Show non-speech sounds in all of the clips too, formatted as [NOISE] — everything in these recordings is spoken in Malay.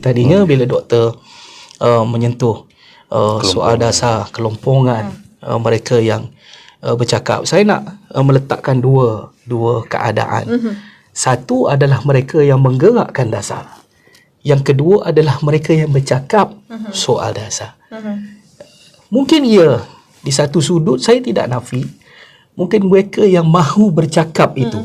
Tadinya bila doktor uh, menyentuh uh, soal dasar kelompongan uh, mereka yang uh, bercakap, saya nak uh, meletakkan dua dua keadaan. Satu adalah mereka yang menggerakkan dasar. Yang kedua adalah mereka yang bercakap soal dasar. Mungkin ya di satu sudut saya tidak nafi mungkin mereka yang mahu bercakap itu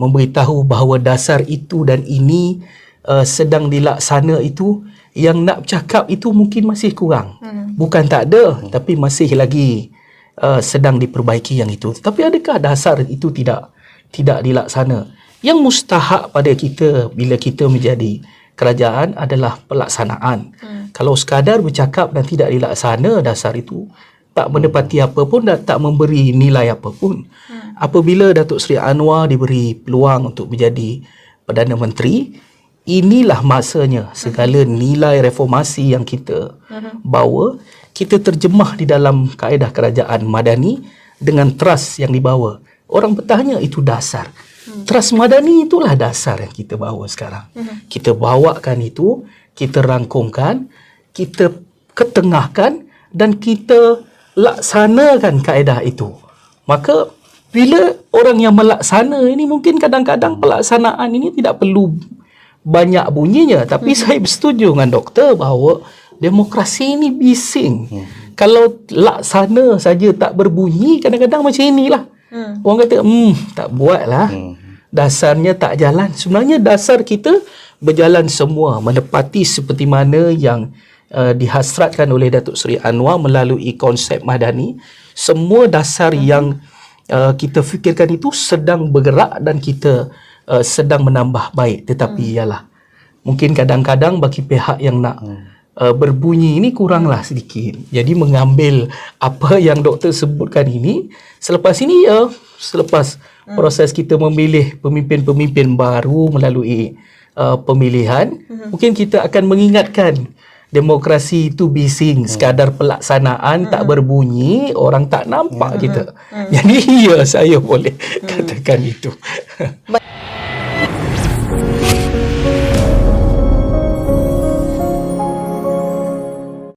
memberitahu bahawa dasar itu dan ini uh, sedang dilaksana itu yang nak bercakap itu mungkin masih kurang. Bukan tak ada tapi masih lagi uh, sedang diperbaiki yang itu. Tapi adakah dasar itu tidak tidak dilaksana? Yang mustahak pada kita bila kita menjadi kerajaan adalah pelaksanaan. Kalau sekadar bercakap dan tidak dilaksana dasar itu tak menepati apa pun dan tak memberi nilai apa pun. Hmm. Apabila Datuk Seri Anwar diberi peluang untuk menjadi Perdana Menteri, inilah masanya segala nilai reformasi yang kita bawa, kita terjemah di dalam kaedah kerajaan madani dengan trust yang dibawa. Orang bertanya itu dasar. Trust madani itulah dasar yang kita bawa sekarang. Kita bawakan itu, kita rangkumkan, kita ketengahkan dan kita laksanakan kaedah itu. Maka bila orang yang melaksana ini mungkin kadang-kadang pelaksanaan ini tidak perlu banyak bunyinya tapi hmm. saya bersetuju dengan doktor bahawa demokrasi ini bising. Hmm. Kalau laksana saja tak berbunyi kadang-kadang macam inilah. Hmm. Orang kata hmm tak buatlah. Hmm. Dasarnya tak jalan. Sebenarnya dasar kita berjalan semua menepati seperti mana yang uh, dihasratkan oleh Datuk Seri Anwar melalui konsep madani semua dasar uh-huh. yang uh, kita fikirkan itu sedang bergerak dan kita uh, sedang menambah baik tetapi uh-huh. ialah mungkin kadang-kadang bagi pihak yang nak uh, berbunyi ini kuranglah sedikit jadi mengambil apa yang doktor sebutkan ini selepas ini ya uh, selepas uh-huh. proses kita memilih pemimpin-pemimpin baru melalui uh, pemilihan uh-huh. mungkin kita akan mengingatkan demokrasi itu bising hmm. sekadar pelaksanaan hmm. tak berbunyi orang tak nampak hmm. kita hmm. jadi [LAUGHS] ya saya boleh hmm. katakan itu